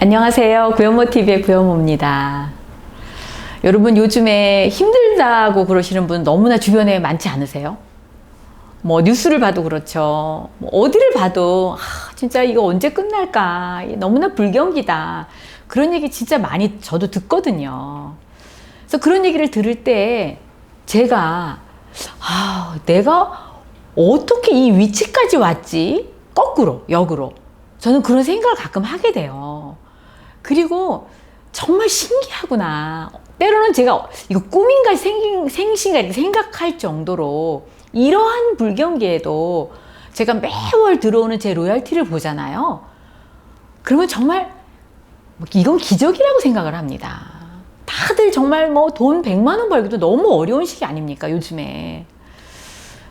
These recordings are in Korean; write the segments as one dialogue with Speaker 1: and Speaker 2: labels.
Speaker 1: 안녕하세요. 구현모TV의 구현모입니다. 여러분 요즘에 힘들다고 그러시는 분 너무나 주변에 많지 않으세요? 뭐 뉴스를 봐도 그렇죠. 뭐 어디를 봐도 아, 진짜 이거 언제 끝날까? 너무나 불경기다. 그런 얘기 진짜 많이 저도 듣거든요. 그래서 그런 얘기를 들을 때 제가 아, 내가 어떻게 이 위치까지 왔지? 거꾸로, 역으로. 저는 그런 생각을 가끔 하게 돼요. 그리고 정말 신기하구나. 때로는 제가 이거 꿈인가 생, 생신가 이렇게 생각할 정도로 이러한 불경기에도 제가 매월 들어오는 제 로얄티를 보잖아요. 그러면 정말 뭐 이건 기적이라고 생각을 합니다. 다들 정말 뭐 돈 100만 원 벌기도 너무 어려운 시기 아닙니까, 요즘에.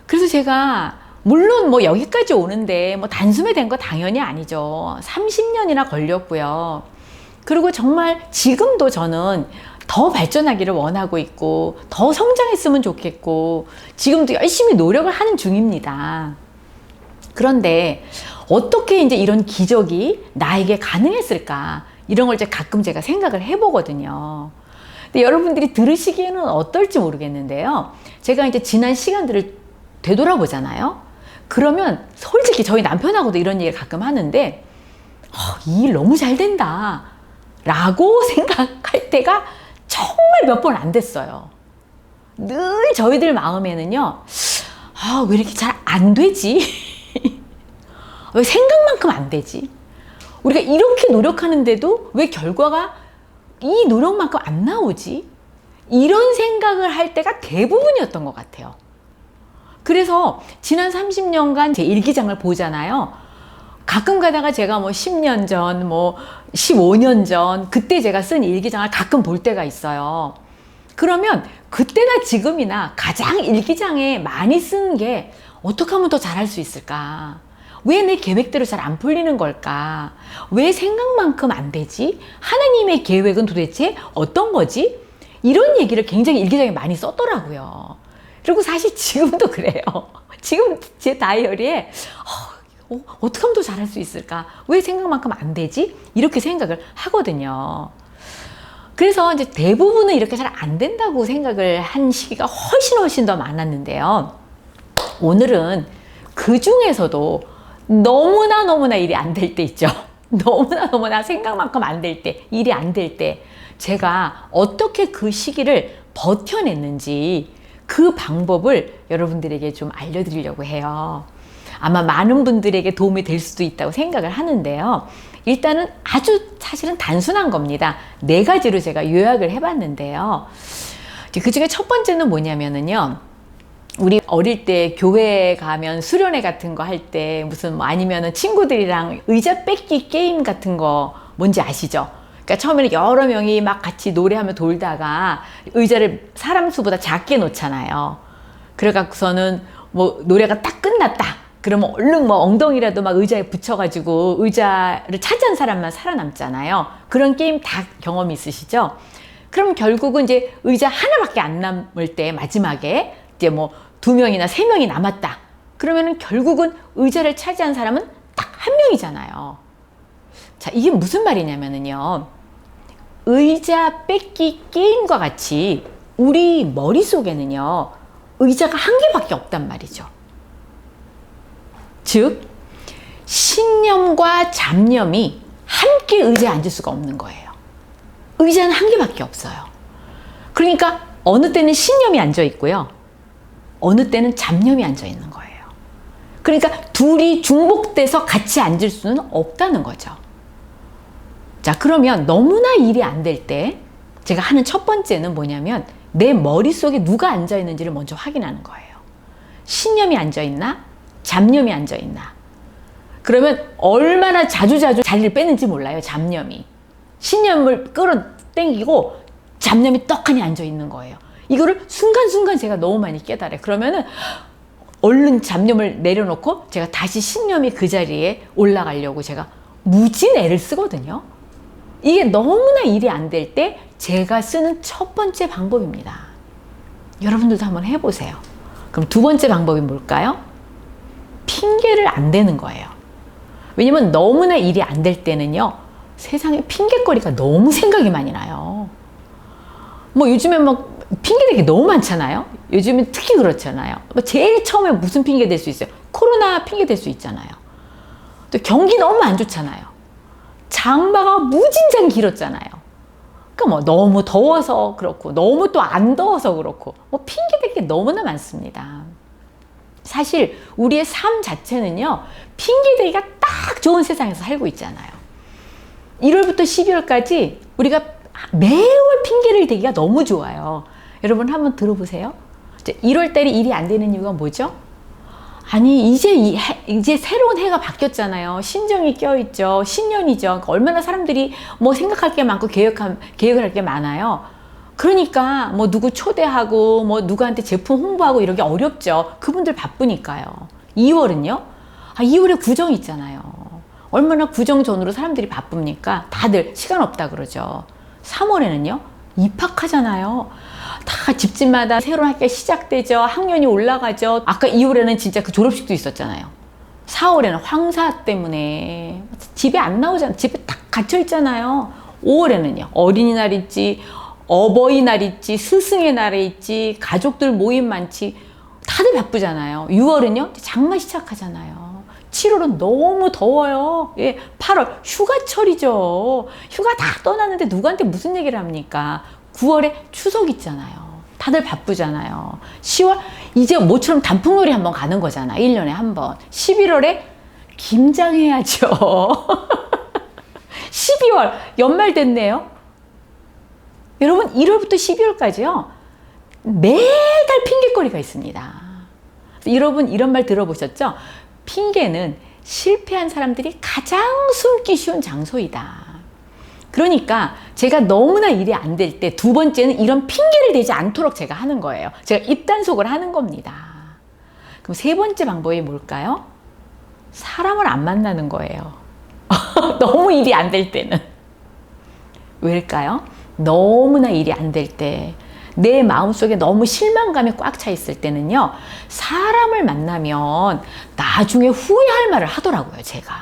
Speaker 1: 그래서 제가 물론 뭐 여기까지 오는데 뭐 단숨에 된 거 당연히 아니죠. 30년이나 걸렸고요. 그리고 정말 지금도 저는 더 발전하기를 원하고 있고 더 성장했으면 좋겠고 지금도 열심히 노력을 하는 중입니다. 그런데 어떻게 이제 이런 기적이 나에게 가능했을까? 이런 걸 이제 가끔 제가 생각을 해보거든요. 근데 여러분들이 들으시기에는 어떨지 모르겠는데요. 제가 이제 지난 시간들을 되돌아보잖아요. 그러면 솔직히 저희 남편하고도 이런 얘기를 가끔 하는데 어, 이일 너무 잘 된다 라고 생각할 때가 정말 몇 번 안 됐어요. 늘 저희들 마음에는요, 아, 왜 이렇게 잘 안 되지? 왜 생각만큼 안 되지? 우리가 이렇게 노력하는데도 왜 결과가 이 노력만큼 안 나오지? 이런 생각을 할 때가 대부분이었던 것 같아요. 그래서 지난 30년간 제 일기장을 보잖아요. 가끔 가다가 제가 뭐 10년 전, 뭐 15년 전, 그때 제가 쓴 일기장을 가끔 볼 때가 있어요. 그러면 그때나 지금이나 가장 일기장에 많이 쓰는 게 어떻게 하면 더 잘할 수 있을까? 왜 내 계획대로 잘 안 풀리는 걸까? 왜 생각만큼 안 되지? 하나님의 계획은 도대체 어떤 거지? 이런 얘기를 굉장히 일기장에 많이 썼더라고요. 그리고 사실 지금도 그래요. 지금 제 다이어리에 어, 어, 어떻게 하면 더 잘할 수 있을까? 왜 생각만큼 안 되지? 이렇게 생각을 하거든요. 그래서 이제 대부분은 이렇게 잘 안 된다고 생각을 한 시기가 훨씬 훨씬 더 많았는데요. 오늘은 그 중에서도 너무나 너무나 일이 안 될 때 있죠. 너무나 너무나 생각만큼 안 될 때, 일이 안 될 때, 제가 어떻게 그 시기를 버텨냈는지 그 방법을 여러분들에게 좀 알려드리려고 해요. 아마 많은 분들에게 도움이 될 수도 있다고 생각을 하는데요. 일단은 아주 사실은 단순한 겁니다. 네 가지로 제가 요약을 해봤는데요. 그 중에 첫 번째는 뭐냐면은요. 우리 어릴 때 교회 가면 수련회 같은 거 할 때 무슨 뭐 아니면은 친구들이랑 의자 뺏기 게임 같은 거 뭔지 아시죠? 그러니까 처음에는 여러 명이 막 같이 노래하며 돌다가 의자를 사람 수보다 작게 놓잖아요. 그래갖고서는 뭐 노래가 딱 끝났다. 그러면 얼른 뭐 엉덩이라도 막 의자에 붙여가지고 의자를 차지한 사람만 살아남잖아요. 그런 게임 다 경험이 있으시죠? 그럼 결국은 이제 의자 하나밖에 안 남을 때 마지막에 이제 뭐 두 명이나 세 명이 남았다. 그러면은 결국은 의자를 차지한 사람은 딱 한 명이잖아요. 자, 이게 무슨 말이냐면은요. 의자 뺏기 게임과 같이 우리 머릿속에는요. 의자가 한 개밖에 없단 말이죠. 즉, 신념과 잡념이 함께 의자에 앉을 수가 없는 거예요. 의자는 한 개밖에 없어요. 그러니까 어느 때는 신념이 앉아 있고요. 어느 때는 잡념이 앉아 있는 거예요. 그러니까 둘이 중복돼서 같이 앉을 수는 없다는 거죠. 자, 그러면 너무나 일이 안 될 때 제가 하는 첫 번째는 뭐냐면 내 머릿속에 누가 앉아 있는지를 먼저 확인하는 거예요. 신념이 앉아 있나? 잡념이 앉아 있나? 그러면 얼마나 자주자주 자리를 빼는지 몰라요, 잡념이. 신념을 끌어 당기고 잡념이 떡하니 앉아 있는 거예요. 이거를 순간순간 제가 너무 많이 깨달아요. 그러면은 얼른 잡념을 내려놓고 제가 다시 신념이 그 자리에 올라가려고 제가 무진 애를 쓰거든요. 이게 너무나 일이 안 될 때 제가 쓰는 첫 번째 방법입니다. 여러분들도 한번 해보세요. 그럼 두 번째 방법이 뭘까요? 핑계를 안 대는 거예요. 왜냐면 너무나 일이 안 될 때는요, 세상에 핑계거리가 너무 생각이 많이 나요. 뭐 요즘에 막 핑계대기 너무 많잖아요. 요즘은 특히 그렇잖아요. 뭐 제일 처음에 무슨 핑계 댈수 있어요? 코로나 핑계 댈수 있잖아요. 또 경기 너무 안 좋잖아요. 장마가 무진장 길었잖아요. 그러니까 뭐 너무 더워서 그렇고 너무 또 안 더워서 그렇고 뭐 핑계 댈게 너무나 많습니다. 사실 우리의 삶 자체는요. 핑계 대기가 딱 좋은 세상에서 살고 있잖아요. 1월부터 12월까지 우리가 매월 핑계를 대기가 너무 좋아요. 여러분 한번 들어보세요. 1월 달에 일이 안 되는 이유가 뭐죠? 아니 이제 이 해, 이제 새로운 해가 바뀌었잖아요. 신정이 껴있죠. 신년이죠. 그러니까 얼마나 사람들이 뭐 생각할 게 많고 계획한 계획을 할 게 많아요. 그러니까 뭐 누구 초대하고 뭐 누구한테 제품 홍보하고 게 어렵죠. 그분들 바쁘니까요. 2월은요? 아 2월에 구정 있잖아요. 얼마나 구정 전으로 사람들이 바쁩니까? 다들 시간 없다 그러죠. 3월에는요? 입학하잖아요. 다 집집마다 새로운 학기가 시작되죠. 학년이 올라가죠. 아까 2월에는 진짜 그 졸업식도 있었잖아요. 4월에는 황사 때문에 집에 안 나오잖아요. 집에 딱 갇혀 있잖아요. 5월에는요. 어린이날 있지, 어버이날 있지, 스승의 날에 있지, 가족들 모임 많지. 다들 바쁘잖아요. 6월은요. 장마 시작하잖아요. 7월은 너무 더워요. 예, 8월 휴가철이죠. 휴가 다 떠났는데 누구한테 무슨 얘기를 합니까? 9월에 추석 있잖아요. 다들 바쁘잖아요. 10월 이제 모처럼 단풍놀이 한번 가는 거잖아. 1년에 한 번. 11월에 김장해야죠. 12월 연말 됐네요. 여러분 1월부터 12월까지요. 매달 핑계거리가 있습니다. 여러분 이런 말 들어보셨죠? 핑계는 실패한 사람들이 가장 숨기 쉬운 장소이다. 그러니까 제가 너무나 일이 안 될 때 두 번째는 이런 핑계를 대지 않도록 제가 하는 거예요. 제가 입단속을 하는 겁니다. 그럼 세 번째 방법이 뭘까요? 사람을 안 만나는 거예요. 너무 일이 안 될 때는. 왜일까요? 너무나 일이 안 될 때, 내 마음속에 너무 실망감이 꽉차 있을 때는요, 사람을 만나면 나중에 후회할 말을 하더라고요, 제가.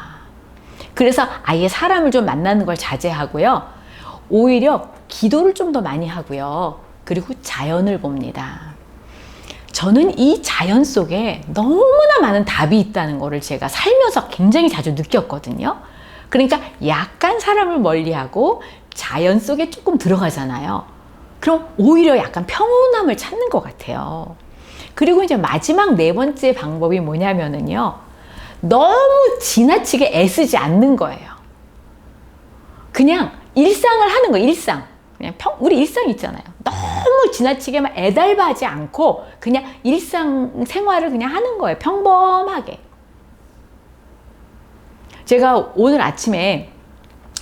Speaker 1: 그래서 아예 사람을 좀 만나는 걸 자제하고요, 오히려 기도를 좀 더 많이 하고요, 그리고 자연을 봅니다. 저는 이 자연 속에 너무나 많은 답이 있다는 것을 제가 살면서 굉장히 자주 느꼈거든요. 그러니까 약간 사람을 멀리하고 자연 속에 조금 들어가잖아요. 그럼 오히려 약간 평온함을 찾는 것 같아요. 그리고 이제 마지막 네 번째 방법이 뭐냐면은요. 너무 지나치게 애쓰지 않는 거예요. 그냥 일상을 하는 거, 일상. 그냥 평, 우리 일상 있잖아요. 너무 지나치게만 애달바지 않고 그냥 일상 생활을 그냥 하는 거예요. 평범하게. 제가 오늘 아침에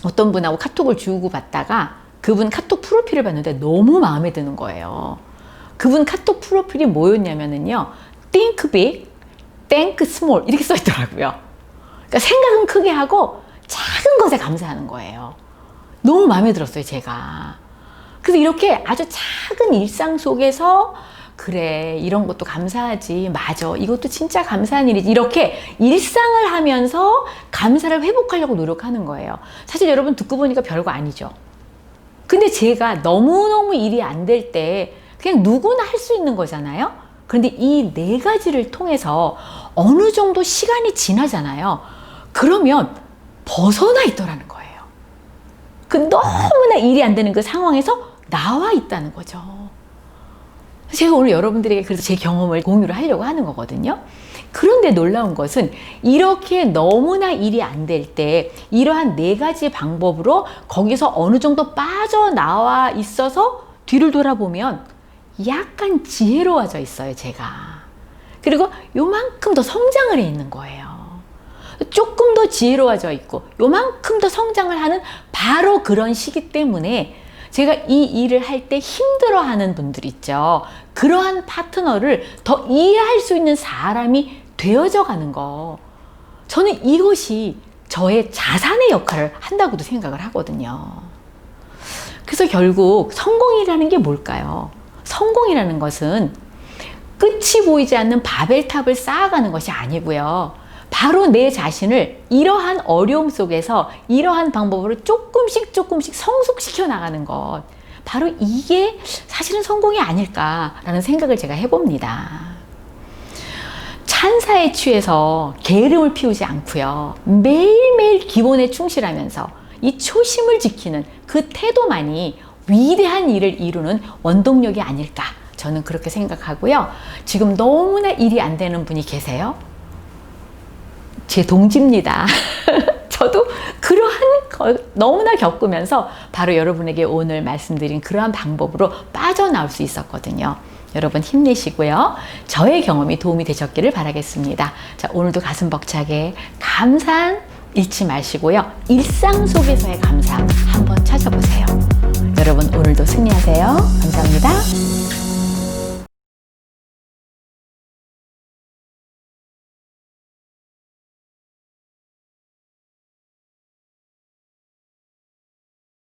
Speaker 1: 어떤 분하고 카톡을 주고 받다가 그분 카톡 프로필을 봤는데 너무 마음에 드는 거예요. 그분 카톡 프로필이 뭐였냐면은요. think big, think small 이렇게 써 있더라고요. 그러니까 생각은 크게 하고 작은 것에 감사하는 거예요. 너무 마음에 들었어요, 제가. 그래서 이렇게 아주 작은 일상 속에서 그래 이런 것도 감사하지 맞아. 이것도 진짜 감사한 일이지. 이렇게 일상을 하면서 감사를 회복하려고 노력하는 거예요. 사실 여러분 듣고 보니까 별거 아니죠. 근데 제가 너무너무 일이 안 될 때 그냥 누구나 할 수 있는 거잖아요. 그런데 이 네 가지를 통해서 어느 정도 시간이 지나잖아요. 그러면 벗어나 있더라는 거예요. 그 너무나 일이 안 되는 그 상황에서 나와 있다는 거죠 제가 오늘 여러분들에게 그래서 제 경험을 공유를 하려고 하는 거거든요. 그런데 놀라운 것은 이렇게 너무나 일이 안 될 때 이러한 네 가지 방법으로 거기서 어느 정도 빠져나와 있어서 뒤를 돌아보면 약간 지혜로워져 있어요, 제가. 그리고 요만큼 더 성장을 해 있는 거예요. 조금 더 지혜로워져 있고 요만큼 더 성장을 하는 바로 그런 시기 때문에 제가 이 일을 할 때 힘들어하는 분들 있죠. 그러한 파트너를 더 이해할 수 있는 사람이 되어져 가는 거. 저는 이것이 저의 자산의 역할을 한다고도 생각을 하거든요. 그래서 결국 성공이라는 게 뭘까요? 성공이라는 것은 끝이 보이지 않는 바벨탑을 쌓아가는 것이 아니고요. 바로 내 자신을 이러한 어려움 속에서 이러한 방법으로 조금씩 조금씩 성숙시켜 나가는 것. 바로 이게 사실은 성공이 아닐까라는 생각을 제가 해봅니다. 찬사에 취해서 게으름을 피우지 않고요. 매일매일 기본에 충실하면서 이 초심을 지키는 그 태도만이 위대한 일을 이루는 원동력이 아닐까. 저는 그렇게 생각하고요. 지금 너무나 일이 안 되는 분이 계세요. 제 동지입니다. 저도 그러한 거 너무나 겪으면서 바로 여러분에게 오늘 말씀드린 그러한 방법으로 빠져나올 수 있었거든요. 여러분 힘내시고요. 저의 경험이 도움이 되셨기를 바라겠습니다. 자, 오늘도 가슴 벅차게 감사한 잃지 마시고요. 일상 속에서의 감사 한번 찾아보세요. 여러분 오늘도 승리하세요. 감사합니다.